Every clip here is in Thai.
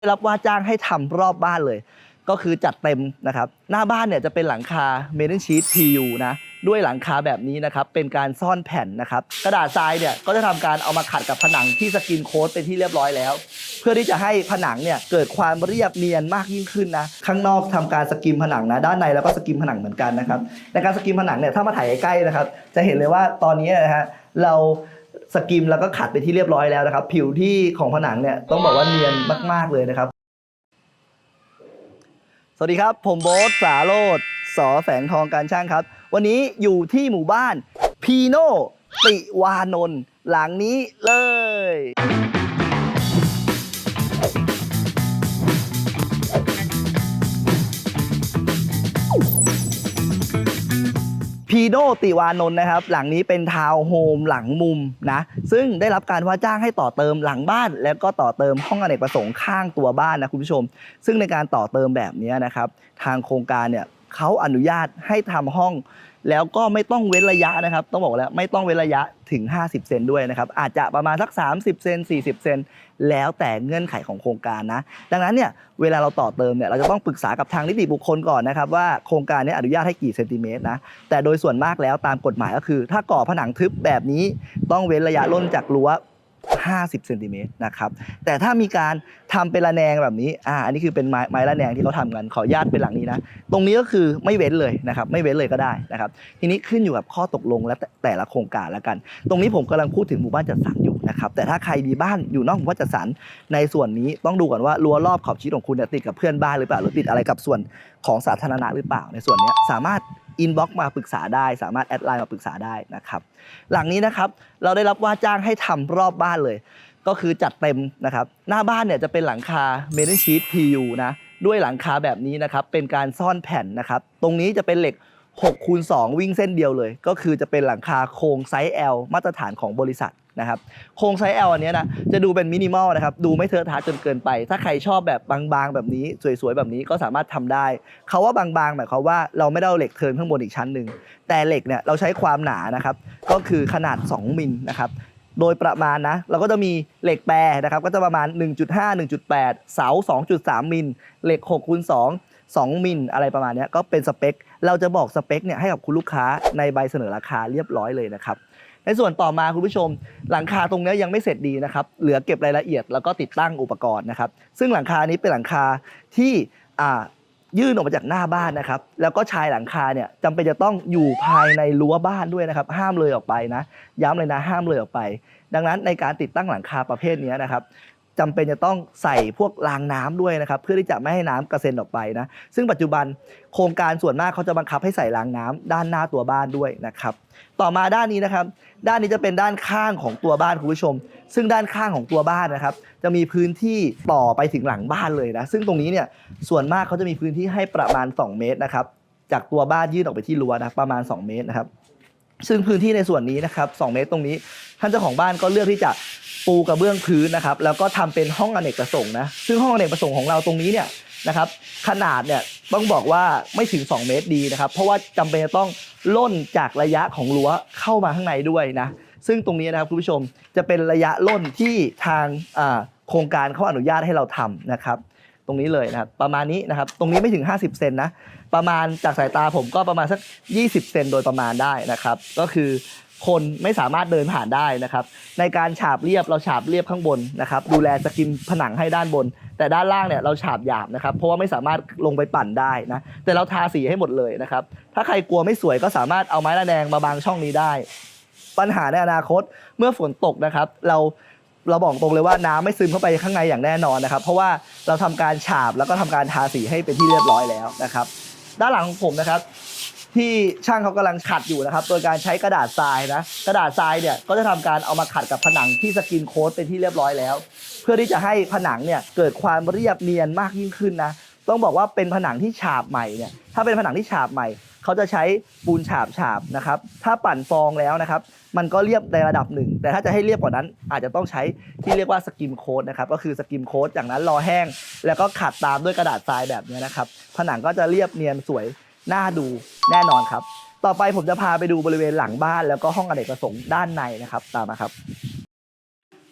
ได้รับว่าจ้างให้ทำรอบบ้านเลย ก็คือจัดเต็มนะครับ หน้าบ้านเนี่ยจะเป็นหลังคาเมทัลชีต PU นะด้วยหลังคาแบบนี้นะครับ เป็นการซ่อนแผ่นนะครับ กระดาษทรายเนี่ยก็จะทำการเอามาขัดกับผนังที่สกินโค้ดเป็นที่เรียบร้อยแล้ว เพื่อที่จะให้ผนังเนี่ยเกิดความเรียบเนียนมากยิ่งขึ้นนะข้างนอกทำการสกิมผนังนะด้านในแล้วก็สกิมผนังเหมือนกันนะครับในการสกิมผนังเนี่ยถ้ามาถ่ายใกล้ๆนะครับ จะเห็นเลยว่าตอนนี้นะฮะเรา สกิมแล้วก็ขัดไปที่เรียบร้อยแล้วนะครับ ผิวที่ของผนังเนี่ยต้องบอกว่าเนียนมาก ๆ เลยนะครับ สวัสดีครับ ผมโบ๊ทสาโรดสอแฝงทองการช่างครับ วันนี้อยู่ที่หมู่บ้านพีโนติวานนท์หลังนี้เลย พีโนติวานนท์นะครับ หลังนี้เป็นทาวน์โฮมหลังมุมนะ ซึ่งได้รับการว่าจ้างให้ต่อเติมหลังบ้าน แล้วก็ต่อเติมห้องอเนกประสงค์ข้างตัวบ้านนะคุณผู้ชม ซึ่งในการต่อเติมแบบนี้นะครับ ทางโครงการเนี่ย เขาอนุญาตให้ทำห้อง แล้วก็ไม่ต้องเว้นระยะนะครับ ต้องบอกแล้วไม่ต้องเว้นระยะถึง 50 เซนด้วยนะครับ อาจจะประมาณสัก 30 เซน40 เซนแล้วแต่เงื่อนไขของโครงการนะ ดังนั้นเนี่ยเวลาเราต่อเติมเนี่ยเราจะต้องปรึกษากับทางนิติบุคคลก่อนนะครับ ว่าโครงการเนี้อนุญาตให้กี่เซนติเมตรนะแต่โดยส่วนมากแล้วตามกฎหมายก็คือ ถ้าก่อผนังทึบแบบนี้ต้องเว้นระยะร่นจากรั้ว 50เซนติเมตรนะครับแต่ถ้ามีการทำเป็นระแนงแบบนี้อ่าอันนี้คือเป็นไม้ไม้ระแนงที่เขาทำกันขออนุญาตเป็นหลังนี้นะตรงนี้ก็คือไม่เว้นเลยนะครับไม่เว้นเลยก็ได้นะครับทีนี้ขึ้นอยู่กับข้อตกลงและแต่ละโครงการแล้วกัน ตรงนี้ผมกำลังพูดถึงหมู่บ้านจัดสรรอยู่นะครับแต่ถ้าใครมีบ้านอยู่นอกหมู่บ้านจัดสรรในส่วนนี้ต้องดูก่อนว่ารั้วรอบขอบชิดของคุณติดกับเพื่อนบ้านหรือเปล่าหรือติดอะไรกับส่วนของสาธารณะหรือเปล่าในส่วนนี้สามารถ อินบ็อกมาปรึกษาได้ สามารถแอดไลน์มาปรึกษาได้นะครับ หลังนี้นะครับเราได้รับว่าจ้างให้ทำรอบบ้านเลย ก็คือจัดเต็มนะครับ หน้าบ้านเนี่ยจะเป็นหลังคาเมทัลชีต PU นะด้วยหลังคาแบบนี้นะครับเป็นการซ่อนแผ่นนะครับ ตรงนี้จะเป็นเหล็ก 6คูณ2วิ่งเส้นเดียวเลย ก็คือจะเป็นหลังคาโครงไซส์ L มาตรฐานของบริษัทนะครับโครงไซส์ L อันนี้นะจะดูเป็นมินิมอลนะครับดูไม่เทอะทะจนเกินไป ถ้าใครชอบแบบบางๆ แบบนี้สวยๆ แบบนี้ก็สามารถทำได้เขาว่าบางๆ หมายความว่าเราไม่ได้เอาเหล็กเทินข้างบนอีกชั้นหนึ่งแต่เหล็กเนี่ยเราใช้ความหนานะครับก็คือขนาด 2 มิลนะครับโดยประมาณนะเราก็จะมีเหล็กแปรนะครับก็จะประมาณ 1.5 1.8 เสา 2.3 มิล เหล็ก6คูณ2 2 มิลอะไรประมาณนี้ก็เป็นสเปค เราจะบอกสเปคเนี่ยให้กับคุณลูกค้าในใบเสนอราคาเรียบร้อยเลยนะครับในส่วนต่อมาคุณผู้ชม หลังคาตรงนี้ยังไม่เสร็จดีนะครับเหลือเก็บรายละเอียดแล้วก็ติดตั้งอุปกรณ์นะครับซึ่งหลังคานี้เป็นหลังคาที่ยื่นออกมาจากหน้าบ้านนะครับแล้วก็ชายหลังคาเนี่ยจำเป็นจะต้องอยู่ภายในรั้วบ้านด้วยนะครับ ห้ามเลยออกไปนะ ย้ำเลยนะห้ามเลยออกไป ดังนั้นในการติดตั้งหลังคาประเภทนี้นะครับ จำเป็นจะต้องใส่พวกรางน้ำด้วยนะครับ เพื่อที่จะไม่ให้น้ำกระเซ็นออกไปนะ ซึ่งปัจจุบันโครงการส่วนมากเขาจะบังคับให้ใส่รางน้ำด้านหน้าตัวบ้านด้วยนะครับ ต่อมาด้านนี้นะครับ ด้านนี้จะเป็นด้านข้างของตัวบ้านคุณผู้ชม ซึ่งด้านข้างของตัวบ้านนะครับ จะมีพื้นที่ต่อไปถึงหลังบ้านเลยนะ ซึ่งตรงนี้เนี่ยส่วนมากเขาจะมีพื้นที่ให้ประมาณ 2 เมตรนะครับ จากตัวบ้านยื่นออกไปที่รั้วนะประมาณ 2 เมตรนะครับ ซึ่งพื้นที่ในส่วนนี้นะครับ 2 เมตรตรงนี้ ท่านเจ้าของบ้านก็เลือกที่จะ ปูกระเบื้องพื้นนะครับ แล้วก็ทำเป็นห้องอเนกประสงค์นะ ซึ่งห้องอเนกประสงค์ของเราตรงนี้เนี่ยนะครับ ขนาดเนี่ยต้องบอกว่าไม่ถึง 2 เมตรดีนะครับ เพราะว่าจำเป็นจะต้องล่นจากระยะของรั้วเข้ามาข้างในด้วยนะ ซึ่งตรงนี้นะครับคุณผู้ชมจะเป็นระยะล่นที่ทางโครงการเขาอนุญาตให้เราทำนะครับ ตรงนี้เลยนะครับประมาณนี้นะครับ ตรงนี้ไม่ถึง 50 เซนนะ ประมาณจากสายตาผมก็ประมาณสัก 20 เซนโดยประมาณได้นะครับ ก็คือ คนไม่สามารถเดินผ่านได้นะครับ ในการฉาบเรียบเราฉาบเรียบข้างบนนะครับ ดูแลสกินผนังให้ด้านบน แต่ด้านล่างเนี่ยเราฉาบหยาบนะครับ เพราะว่าไม่สามารถลงไปปั่นได้นะ แต่เราทาสีให้หมดเลยนะครับ ถ้าใครกลัวไม่สวยก็สามารถเอาไม้ระแนงมาบางช่องนี้ได้ ปัญหาในอนาคตเมื่อฝนตกนะครับ เราเราบอกตรงเลยว่าน้ำไม่ซึมเข้าไปข้างในอย่างแน่นอนนะครับ เพราะว่าเราทำการฉาบแล้วก็ทำการทาสีให้เป็นที่เรียบร้อยแล้วนะครับ ด้านหลังของผมนะครับ ที่ช่างเขากำลังขัดอยู่นะครับ โดยการใช้กระดาษทรายนะ กระดาษทรายเนี่ยก็จะทำการเอามาขัดกับผนังที่สกินโค้ดเป็นที่เรียบร้อยแล้ว เพื่อที่จะให้ผนังเนี่ยเกิดความเรียบเนียนมากยิ่งขึ้นนะ ต้องบอกว่าเป็นผนังที่ฉาบใหม่เนี่ย ถ้าเป็นผนังที่ฉาบใหม่ เขาจะใช้ปูนฉาบฉาบนะครับ ถ้าปั่นฟองแล้วนะครับมันก็เรียบในระดับหนึ่ง แต่ถ้าจะให้เรียบกว่านั้น อาจจะต้องใช้ที่เรียกว่าสกิมโค้ดนะครับ ก็คือสกิมโค้ดจากนั้นรอแห้ง แล้วก็ขัดตามด้วยกระดาษทรายแบบนี้นะครับ ผนังก็จะเรียบเนียนสวย น่าดูแน่นอนครับ ต่อไปผมจะพาไปดูบริเวณหลังบ้านแล้วก็ห้องอเนกประสงค์ด้านในนะครับ ตามมาครับ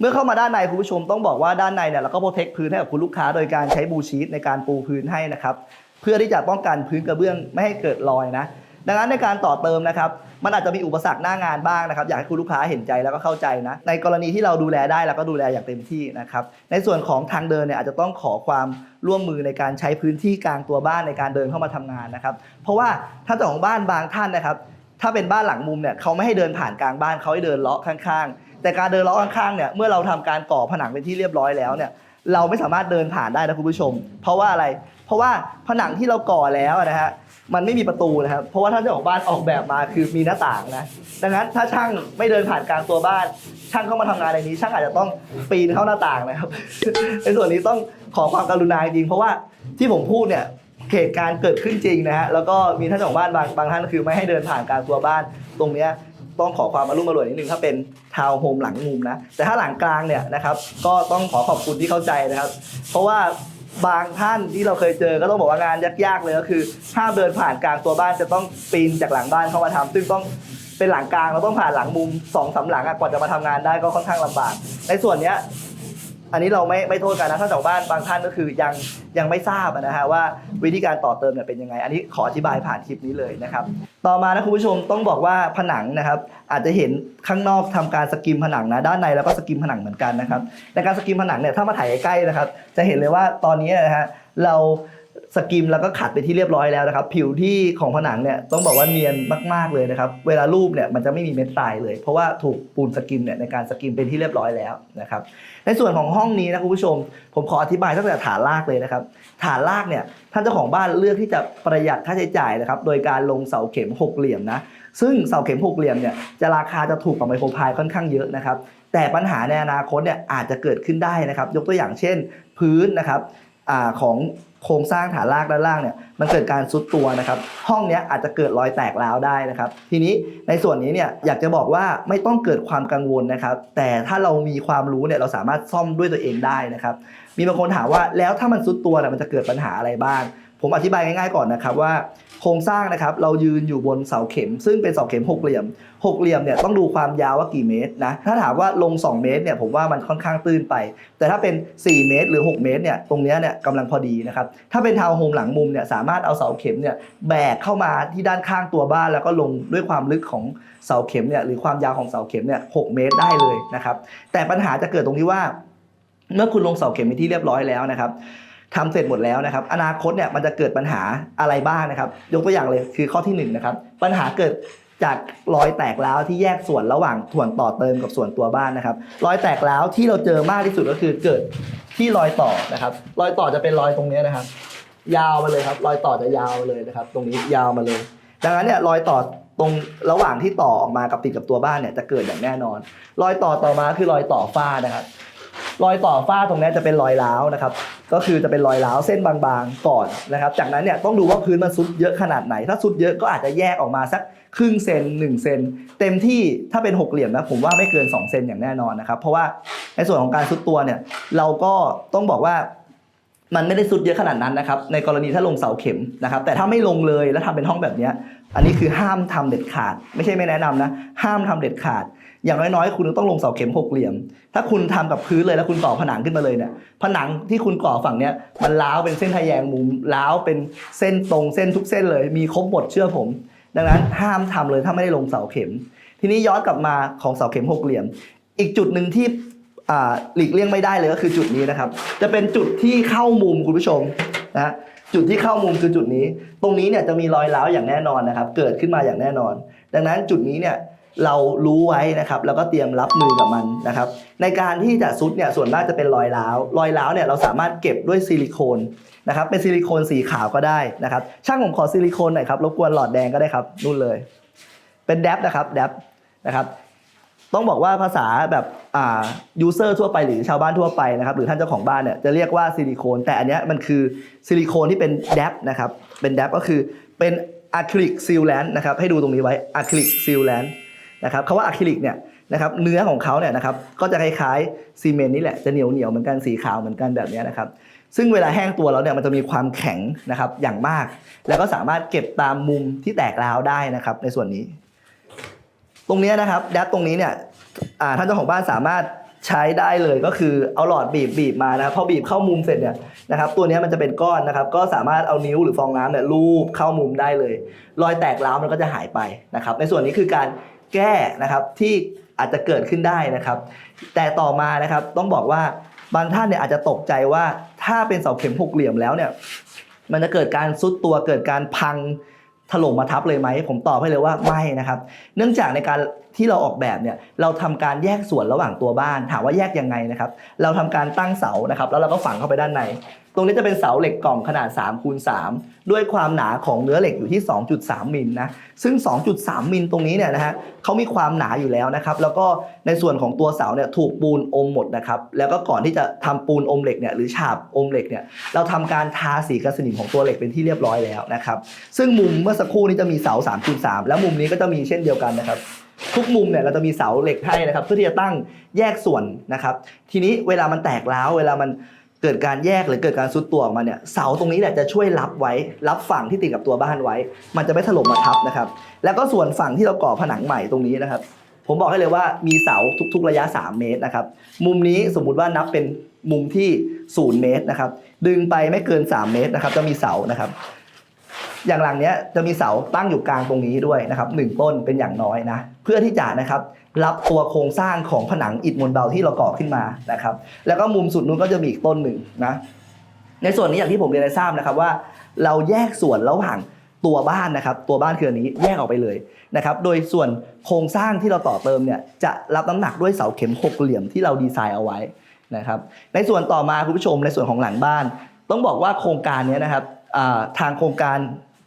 เมื่อเข้ามาด้านในคุณผู้ชมต้องบอกว่าด้านในเนี่ยเราก็โปรเทคพื้นให้กับคุณลูกค้าโดยการใช้บูชีตในการปูพื้นให้นะครับ เพื่อที่จะป้องกันพื้นกระเบื้องไม่ให้เกิดรอยนะ ดังนั้นในการต่อเติมนะครับ มันอาจจะมีอุปสรรคหน้างานบ้างนะครับ อยากให้คุณลูกค้าเห็นใจแล้วก็เข้าใจนะ ในกรณีที่เราดูแลได้เราก็ดูแลอย่างเต็มที่นะครับ ในส่วนของทางเดินเนี่ยอาจจะต้องขอความร่วมมือในการใช้พื้นที่กลางตัวบ้านในการเดินเข้ามาทำงานนะครับ เพราะว่าถ้าเจ้าของบ้านบางท่านนะครับ ถ้าเป็นบ้านหลังมุมเนี่ยเขาไม่ให้เดินผ่านกลางบ้านเขาให้เดินเลาะข้างๆ แต่การเดินเลาะข้างๆเนี่ยเมื่อเราทำการก่อผนังเป็นที่เรียบร้อยแล้วเนี่ยเราไม่สามารถเดินผ่านได้นะคุณผู้ชม เพราะว่าอะไร เพราะว่าผนังที่เราก่อแล้วนะฮะ มันไม่มีประตูนะครับ เพราะว่าถ้าเจ้าของบ้านออกแบบมาคือมีหน้าต่างนะ ดังนั้นถ้าช่างไม่เดินผ่านกลางตัวบ้าน ช่างเข้ามาทำงานในนี้ ช่างอาจจะต้องปีนเข้าหน้าต่างนะครับ ในส่วนนี้ต้องขอความกรุณาจริง เพราะว่าที่ผมพูดเนี่ยเหตุการณ์เกิดขึ้นจริงนะฮะ แล้วก็มีท่านเจ้าของบ้านบางบางท่านคือไม่ให้เดินผ่านกลางตัวบ้าน ตรงเนี้ยต้องขอความอารมณ์อร่วยนิดนึงถ้าเป็นทาวน์โฮมหลังมุมนะ แต่ถ้าหลังกลางเนี่ยนะครับ ก็ต้องขอขอบคุณที่เข้าใจนะครับ เพราะว่า บางท่านที่เราเคยเจอก็ต้องบอกว่างานยากๆเลยก็คือห้ามเดินผ่านกลางตัวบ้านจะต้องปีนจากหลังบ้านเข้ามาทำซึ่งต้องเป็นหลังกลางเราต้องผ่านหลังมุมสองสามหลังอะกว่าจะมาทำงานได้ก็ค่อนข้างลำบาก ในส่วนเนี้ย อันนี้เราไม่ไม่โทษกันนะท่าเจ้าบ้านบางท่านก็คือยังยังไม่ทราบนะฮะว่าวิธีการต่อเติมเนี่ยเป็นยังไง อันนี้ขออธิบายผ่านคลิปนี้เลยนะครับ ต่อมานะคุณผู้ชมต้องบอกว่าผนังนะครับอาจจะเห็นข้างนอกทำการสกิมผนังนะด้านในแล้วก็สกิมผนังเหมือนกันนะครับในการสกิมผนังเนี่ยถ้ามาถ่ายใกล้นะครับ จะเห็นเลยว่าตอนนี้นะฮะเรา สกิมแล้วก็ขัดไปที่เรียบร้อยแล้วนะครับ ผิวที่ของผนังเนี่ยต้องบอกว่าเนียนมากๆเลยนะครับ เวลารูปเนี่ยมันจะไม่มีเม็ดทรายเลย เพราะว่าถูกปูนสกิมเนี่ยในการสกิมเป็นที่เรียบร้อยแล้วนะครับ ในส่วนของห้องนี้นะคุณผู้ชม ผมขออธิบายตั้งแต่ฐานรากเลยนะครับ ฐานรากเนี่ยท่านเจ้าของบ้านเลือกที่จะประหยัดค่าใช้จ่ายนะครับ โดยการลงเสาเข็มหกเหลี่ยมนะ ซึ่งเสาเข็มหกเหลี่ยมเนี่ยจะราคาจะถูกกว่าไมโครพายค่อนข้างเยอะนะครับ แต่ปัญหาในอนาคตเนี่ยอาจจะเกิดขึ้นได้นะครับ ยกตัวอย่างเช่น พื้นนะครับอของ โครงสร้างฐานรากด้านล่างเนี่ยมันเกิดการซุดตัวนะครับ ห้องเนี้ยอาจจะเกิดรอยแตกร้าวได้นะครับ ทีนี้ในส่วนนี้เนี่ยอยากจะบอกว่าไม่ต้องเกิดความกังวลนะครับ แต่ถ้าเรามีความรู้เนี่ยเราสามารถซ่อมด้วยตัวเองได้นะครับ มีบางคนถามว่าแล้วถ้ามันซุดตัวเนี่ยมันจะเกิดปัญหาอะไรบ้าง ผมอธิบายง่ายๆก่อนนะครับว่าโครงสร้างนะครับเรายืนอยู่บนเสาเข็ม ซึ่งเป็นเสาเข็มหกเหลี่ยมหกเหลี่ยมเนี่ยต้องดูความยาวว่ากี่เมตรนะถ้าถามว่าลง 2 เมตรเนี่ยผมว่ามันค่อนข้างตื้นไป แต่ถ้าเป็น 4 เมตร หรือ 6 เมตรเนี่ยตรงนี้เนี่ยกำลังพอดีนะครับถ้าเป็นทาวน์โฮมหลังมุมเนี่ยสามารถเอาเสาเข็มเนี่ยแบกเข้ามาที่ด้านข้างตัวบ้านแล้วก็ลงด้วยความลึกของเสาเข็มเนี่ยหรือความยาวของเสาเข็มเนี่ยหกเมตรได้เลยนะครับแต่ปัญหาจะเกิดตรงที่ว่า เมื่อคุณลงเสาเข็มเป็นที่เรียบร้อยแล้วนะครับ ทำเสร็จหมดแล้วนะครับ อนาคตเนี่ยมันจะเกิดปัญหาอะไรบ้างนะครับ ยกตัวอย่างเลยคือข้อที่หนึ่งนะครับ ปัญหาเกิดจากรอยแตกร้าวที่แยกส่วนระหว่างส่วนต่อเติมกับส่วนตัวบ้านนะครับ รอยแตกร้าวที่เราเจอมากที่สุดก็คือเกิดที่รอยต่อนะครับ รอยต่อจะเป็นรอยตรงนี้นะครับ ยาวมาเลยครับ รอยต่อจะยาวเลยนะครับ ตรงนี้ยาวมาเลย ดังนั้นเนี่ยรอยต่อตรงระหว่างที่ต่อออกมากับติดกับตัวบ้านเนี่ยจะเกิดอย่างแน่นอน รอยต่อต่อมาคือรอยต่อฝ้านะครับ รอยต่อฝ้าตรงนี้จะเป็นรอยร้าวนะครับ ก็คือจะเป็นรอยร้าวเส้นบางๆก่อนนะครับ จากนั้นเนี่ยต้องดูว่าพื้นมันซุดเยอะขนาดไหน ถ้าซุดเยอะก็อาจจะแยกออกมาสักครึ่งเซน1เซนเต็มที่ถ้าเป็นหกเหลี่ยมนะผมว่าไม่เกิน2เซนอย่างแน่นอนนะครับเพราะว่าในส่วนของการซุดตัวเนี่ยเราก็ต้องบอกว่ามันไม่ได้สุดเยอะขนาดนั้นนะครับ ในกรณีถ้าลงเสาเข็มนะครับ แต่ถ้าไม่ลงเลยแล้วทำเป็นห้องแบบนี้ อันนี้คือห้ามทำเด็ดขาด ไม่ใช่ไม่แนะนำนะ ห้ามทำเด็ดขาด อย่างน้อยๆ คุณต้องลงเสาเข็มหกเหลี่ยม ถ้าคุณทำกับพื้นเลยแล้วคุณต่อผนังขึ้นมาเลยเนี่ย ผนังที่คุณก่อฝั่งเนี้ยมันล้าวเป็นเส้นทะแยงมุมล้าวเป็นเส้นตรงเส้นทุกเส้นเลย มีครบหมดเชื่อผม ดังนั้นห้ามทำเลยถ้าไม่ได้ลงเสาเข็ม ทีนี้ย้อนกลับมาของเสาเข็มหกเหลี่ยม อีกจุดหนึ่งที่หลีกเลี่ยงไม่ได้เลยก็คือจุดนี้นะครับ จะเป็นจุดที่เข้ามุมคุณผู้ชมนะฮะจุดที่เข้ามุมคือจุดนี้ ตรงนี้เนี่ยจะมีรอยร้าวอย่างแน่นอนนะครับ เกิดขึ้นมาอย่างแน่นอน ดังนั้นจุดนี้เนี่ย เรารู้ไว้นะครับแล้วก็เตรียมรับมือกับมันนะครับในการที่จะซุดเนี่ยส่วนมากจะเป็นรอยร้าวรอยร้าวเนี่ยเราสามารถเก็บด้วยซิลิโคนนะครับเป็นซิลิโคนสีขาวก็ได้นะครับช่างผมขอซิลิโคนหน่อยครับรบกวนหลอดแดงก็ได้ครับนู่นเลย เป็นแดบนะครับแดบนะครับต้องบอกว่าภาษาแบบอ่ายูเซอร์ทั่วไปหรือชาวบ้านทั่วไปนะครับหรือท่านเจ้าของบ้านเนี่ยจะเรียกว่าซิลิโคน แต่อันนี้มันคือซิลิโคนที่เป็นแดบนะครับเป็นแดบก็คือเป็นอะคริลิกซีลแลนด์นะครับให้ดูตรงนี้ไว้อะคริลิกซีลแลนด์ นะครับคำว่าอะคริลิกเนี่ยนะครับเนื้อของเขาเนี่ยนะครับก็จะคล้ายๆซีเมนต์นี่แหละจะเหนียวเหนียวเหมือนกันสีขาวเหมือนกันแบบนี้นะครับซึ่งเวลาแห้งตัวแล้วเนี่ยมันจะมีความแข็งนะครับอย่างมาก แล้วก็สามารถเก็บตามมุมที่แตกร้าวได้นะครับในส่วนนี้ ตรงนี้นะครับแดบตรงนี้เนี่ยท่านเจ้าของบ้านสามารถใช้ได้เลยก็คือเอาหลอดบีบบีบมานะครับพอบีบเข้ามุมเสร็จเนี่ยนะครับตัวนี้มันจะเป็นก้อนนะครับ ก็สามารถเอานิ้วหรือฟองน้ำเนี่ยลูบเข้ามุมได้เลย รอยแตกร้าวมันก็จะหายไปนะครับ ในส่วนนี้คือการ แก้นะครับที่อาจจะเกิดขึ้นได้นะครับ แต่ต่อมานะครับต้องบอกว่าบางท่านเนี่ยอาจจะตกใจว่าถ้าเป็นเสาเข็มหกเหลี่ยมแล้วเนี่ยมันจะเกิดการซุดตัวเกิดการพังถล่มมาทับเลยไหม ผมตอบให้เลยว่าไม่นะครับ เนื่องจากในการที่เราออกแบบเนี่ยเราทำการแยกส่วนระหว่างตัวบ้าน ถามว่าแยกยังไงนะครับ เราทำการตั้งเสานะครับ แล้วเราก็ฝังเข้าไปด้านใน รงนี้จะเป็นเสาเหล็กกล่องขนาด3คูณ3ด้วยความหนาของเนื้อเหล็กอยู่ที่ 2.3 มิลนะ ซึ่ง 2.3 มิลตรงนี้เนี่ยนะฮะเขามีความหนาอยู่แล้วนะครับ แล้วก็ในส่วนของตัวเสาเนี่ยถูกปูนอมหมดนะครับ แล้วก็ก่อนที่จะทำปูนอมเหล็กเนี่ยหรือฉาบอมเหล็กเนี่ย เราทำการทาสีกันสนิมของตัวเหล็กเป็นที่เรียบร้อยแล้วนะครับ ซึ่งมุมเมื่อสักครู่นี้จะมีเสา3คูณ3แล้วมุมนี้ก็จะมีเช่นเดียวกันนะครับทุกมุมเนี่ยเราจะมีเสาเหล็กให้นะครับ เพื่อที่จะตั้งแยกส่วนนะครับ ทีนี้เวลามันแตกร้วเวลามัน เกิดการแยกหรือเกิดการซุดตัวออกมาเนี่ยเสาตรงนี้แหละจะช่วยรับไว้ รับฝั่งที่ติดกับตัวบ้านไว้ มันจะไม่ถล่มมาทับนะครับ แล้วก็ส่วนฝั่งที่เราก่อผนังใหม่ตรงนี้นะครับ ผมบอกให้เลยว่ามีเสาทุกๆระยะ 3 เมตรนะครับ มุมนี้สมมุติว่านับเป็นมุมที่ 0 เมตรนะครับ ดึงไปไม่เกิน 3 เมตรนะครับจะมีเสานะครับ อย่างหลังเนี้ยจะมีเสาตั้งอยู่กลางตรงนี้ด้วยนะครับหนึ่งต้นเป็นอย่างน้อยนะเพื่อที่จะนะครับรับตัวโครงสร้างของผนังอิฐมวลเบาที่เราก่อขึ้นมานะครับ แล้วก็มุมสุดนู้นก็จะมีอีกต้นหนึ่งนะในส่วนนี้อย่างที่ผมเรียนให้ทราบนะครับว่า เราแยกส่วนระหว่างตัวบ้านนะครับ ตัวบ้านคืออันนี้แยกออกไปเลยนะครับ โดยส่วนโครงสร้างที่เราต่อเติมเนี่ยจะรับน้ำหนักด้วยเสาเข็มหกเหลี่ยมที่เราดีไซน์เอาไว้นะครับ ในส่วนต่อมาคุณผู้ชมในส่วนของหลังบ้าน ต้องบอกว่าโครงการนี้นะครับทางโครงการ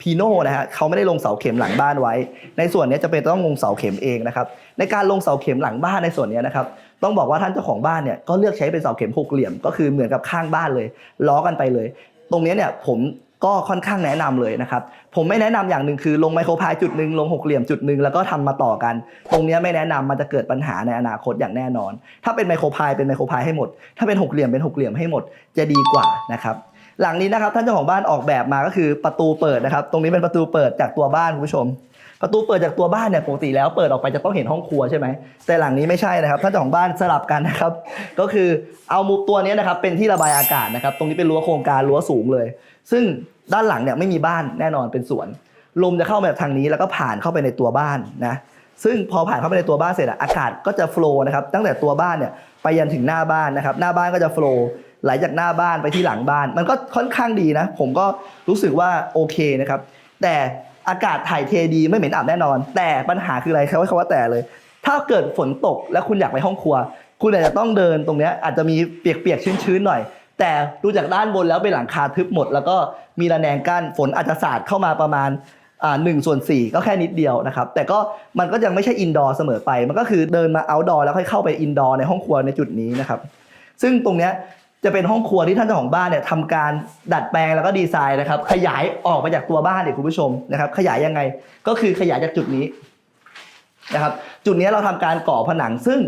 พีโน่นะฮะเขาไม่ได้ลงเสาเข็มหลังบ้านไว้ ในส่วนนี้จะเป็นต้องลงเสาเข็มเองนะครับในการลงเสาเข็มหลังบ้านในส่วนนี้นะครับต้องบอกว่าท่านเจ้าของบ้านเนี่ยก็เลือกใช้เป็นเสาเข็มหกเหลี่ยม ก็คือเหมือนกับข้างบ้านเลย ล้อกันไปเลย ตรงนี้เนี่ยผมก็ค่อนข้างแนะนำเลยนะครับผมไม่แนะนำอย่างหนึ่งคือลงไมโครพายจุดหนึ่งลงหกเหลี่ยมจุดหนึ่งแล้วก็ทำมาต่อกัน ตรงนี้ไม่แนะนำมันจะเกิดปัญหาในอนาคตอย่างแน่นอน ถ้าเป็นไมโครพายเป็นไมโครพายให้หมด ถ้าเป็นหกเหลี่ยมเป็นหกเหลี่ยมให้หมดจะดีกว่านะครับ หลังนี้นะครับท่านเจ้าของบ้านออกแบบมาก็คือประตูเปิดนะครับ ตรงนี้เป็นประตูเปิดจากตัวบ้านคุณผู้ชม ประตูเปิดจากตัวบ้านเนี่ยปกติแล้วเปิดออกไปจะต้องเห็นห้องครัวใช่ไหมแต่หลังนี้ไม่ใช่นะครับท่านเจ้าของบ้านสลับกันนะครับ ก็คือเอามุมตัวนี้นะครับเป็นที่ระบายอากาศนะครับ ตรงนี้เป็นรั้วโครงการรั้วสูงเลย ซึ่งด้านหลังเนี่ยไม่มีบ้านแน่นอนเป็นสวน ลมจะเข้ามาจากทางนี้แล้วก็ผ่านเข้าไปในตัวบ้านนะซึ่งพอผ่านเข้าไปในตัวบ้านเสร็จอากาศก็จะโฟล์นะครับตั้งแต่ตัวบ้านเนี่ยไปยันถึงหน้าบ้านนะครับหน้าบ้านก็จะโฟล์ ไหลจากหน้าบ้านไปที่หลังบ้าน มันก็ค่อนข้างดีนะ ผมก็รู้สึกว่าโอเคนะครับ แต่อากาศถ่ายเทดีไม่เหม็นอับแน่นอน แต่ปัญหาคืออะไรครับว่าคำว่าแต่เลย ถ้าเกิดฝนตกแล้วคุณอยากไปห้องครัว คุณอาจจะต้องเดินตรงเนี้ยอาจจะมีเปียกๆชื้นๆหน่อย แต่ดูจากด้านบนแล้วเป็นหลังคาทึบหมด แล้วก็มีระแนงกั้นฝนอาจจะสาดเข้ามาประมาณอ่าหนึ่งส่วนสี่ก็แค่นิดเดียวนะครับ แต่ก็มันก็ยังไม่ใช่อินดอร์เสมอไป มันก็คือเดินมาเอาท์ดอร์แล้วค่อยเข้าไปอินดอร์ในห้องครัวในจุดนี้นะครับ ซึ่งตรงเนี้ย จะเป็นห้องครัวที่ท่านเจ้าของบ้านเนี่ยทำการดัดแปลงแล้วก็ดีไซน์นะครับ ขยายออกมาจากตัวบ้านเด็กคุณผู้ชมนะครับ ขยายยังไงก็คือขยายจากจุดนี้นะครับจุดนี้เราทำการก่อผนังซึ่ง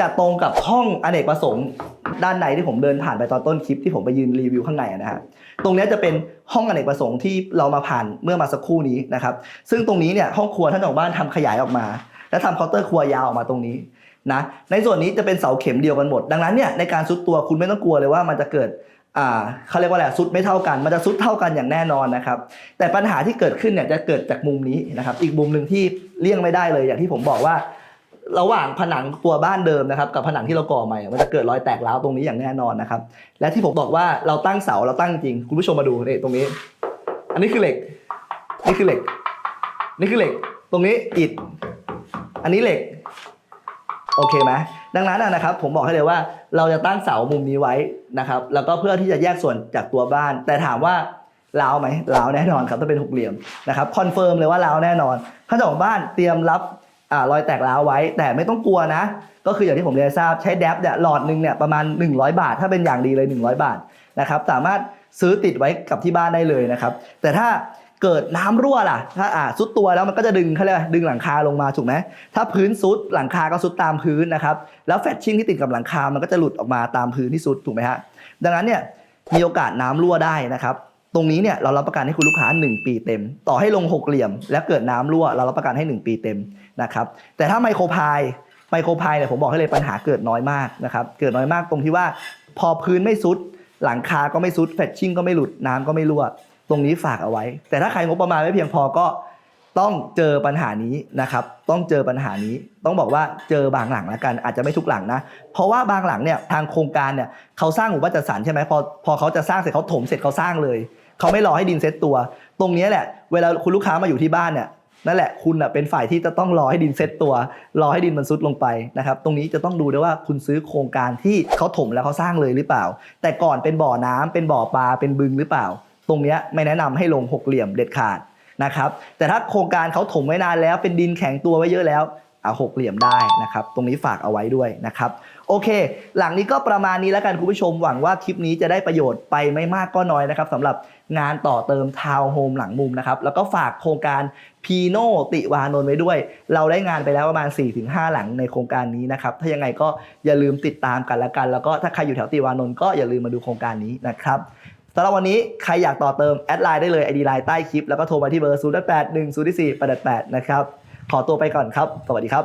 จะตรงกับห้องอเนกประสงค์ ด้านในที่ผมเดินผ่านไปตอนต้นคลิปที่ผมไปยืนรีวิวข้างในนะฮะตรงนี้จะเป็นห้องอเนกประสงค์ที่เรามาผ่านเมื่อมาสักครู่นี้นะครับ ซึ่งตรงนี้เนี่ยห้องครัวท่านเจ้าของบ้านทำขยายออกมา และทำเคาน์เตอร์ครัวยาวออกมาตรงนี้ นะในส่วนนี้จะเป็นเสาเข็มเดียวกันหมด ดังนั้นเนี่ยในการซุดตัวคุณไม่ต้องกลัวเลยว่ามันจะเกิดอ่าเขาเรียกว่าอะไรซุดไม่เท่ากัน มันจะซุดเท่ากันอย่างแน่นอนนะครับ แต่ปัญหาที่เกิดขึ้นเนี่ยจะเกิดจากมุมนี้นะครับ อีกมุมหนึ่งที่เลี่ยงไม่ได้เลยอย่างที่ผมบอกว่า ระหว่างผนังตัวบ้านเดิมนะครับ กับผนังที่เราก่อใหม่ มันจะเกิดรอยแตกร้าวตรงนี้อย่างแน่นอนนะครับ และที่ผมบอกว่าเราตั้งเสาเราตั้งจริง คุณผู้ชมมาดูนี่ตรงนี้ อันนี้คือเหล็ก นี่คือเหล็ก นี่คือเหล็ก ตรงนี้อิฐ อันนี้เหล็ก โอเคไหมดังนั้นนะครับผมบอกให้เลยว่าเราจะตั้งเสามุมนี้ไว้นะครับแล้วก็เพื่อที่จะแยกส่วนจากตัวบ้าน แต่ถามว่าล้าวไหมล้าวแน่นอนครับถ้าเป็นหกเหลี่ยมนะครับคอนเฟิร์มเลยว่าล้าวแน่นอนท่านเจ้าของบ้านเตรียมรับอรอยแตกร้าวไว้ แต่ไม่ต้องกลัวนะ ก็คืออย่างที่ผมเรียนทราบใช้แดบเนี่ยหลอดหนึ่งเนี่ยประมาณ 100 บาท ถ้าเป็นอย่างดีเลย 100 บาทนะครับสามารถซื้อติดไว้กับที่บ้านได้เลยนะครับแต่ถ้า เกิดน้ำรั่วล่ะ ถ้าอ่าซุดตัวแล้วมันก็จะดึงเขาเรียกว่าดึงหลังคาลงมาถูกไหมถ้าพื้นซุดหลังคาก็ซุดตามพื้นนะครับ แล้วแฟชชิ่งที่ติดกับหลังคา มันก็จะหลุดออกมาตามพื้นที่ซุดถูกไหมฮะ ดังนั้นเนี่ยมีโอกาสน้ำรั่วได้นะครับ ตรงนี้เนี่ยเรารับประกันให้คุณลูกค้า 1 ปีเต็ม ต่อให้ลงหกเหลี่ยม และเกิดน้ำรั่วเรารับประกันให้ 1 ปีเต็มนะครับ แต่ถ้าไมโครพายไมโครพายเนี่ยผมบอกให้เลยปัญหาเกิดน้อยมากนะครับ เกิดน้อยมากตรงที่ว่าพอพื้นไม่ซุดหลังคาก็ไม่ซุดแฟชชิ่งก็ไม่หลุดน้ำก็ไม่รั่ว ตรงนี้ฝากเอาไว้ แต่ถ้าใครงบประมาณไม่เพียงพอก็ต้องเจอปัญหานี้นะครับ ต้องเจอปัญหานี้ ต้องบอกว่าเจอบางหลังแล้วกัน อาจจะไม่ทุกหลังนะ เพราะว่าบางหลังเนี่ยทางโครงการเนี่ยเขาสร้างหมู่บ้านจัดสรรใช่ไหมพอพอเขาจะสร้างเสร็จเขาถมเสร็จเขาสร้างเลย เขาไม่รอให้ดินเซตตัว ตรงนี้แหละ เวลาคุณลูกค้ามาอยู่ที่บ้านเนี่ยนั่นแหละคุณน่ะเป็นฝ่ายที่จะต้องรอให้ดินเซตตัว รอให้ดินมันซุดลงไปนะครับ ตรงนี้จะต้องดูด้วยว่าคุณซื้อโครงการที่เขาถมแล้วเขาสร้างเลยหรือเปล่า แต่ก่อนเป็นบ่อน้ำเป็นบ่อปลาเป็นบึงหรือเปล่า ตรงนี้ไม่แนะนำให้ลงหกเหลี่ยมเด็ดขาดนะครับแต่ถ้าโครงการเขาถมไว้นานแล้วเป็นดินแข็งตัวไว้เยอะแล้วเอาหกเหลี่ยมได้นะครับ ตรงนี้ฝากเอาไว้ด้วยนะครับ โอเค หลังนี้ก็ประมาณนี้แล้วกันคุณผู้ชมหวังว่าคลิปนี้จะได้ประโยชน์ไปไม่มากก็น้อยนะครับสำหรับงานต่อเติมทาวน์โฮมหลังมุมนะครับ แล้วก็ฝากโครงการพีโนติวานนท์ไว้ด้วย เราได้งานไปแล้วประมาณ 4-5 หลังในโครงการนี้นะครับ ถ้ายังไงก็อย่าลืมติดตามกันละกัน แล้วก็ถ้าใครอยู่แถวติวานนท์ก็อย่าลืมมาดูโครงการนี้นะครับ สำหรับวันนี้ใครอยากต่อเติมแอดไลน์ได้เลยไอดีไลน์ใต้คลิปแล้วก็โทรมาที่เบอร์ 0 8 1 0 4 8 8 นะครับ ขอตัวไปก่อนครับ สวัสดีครับ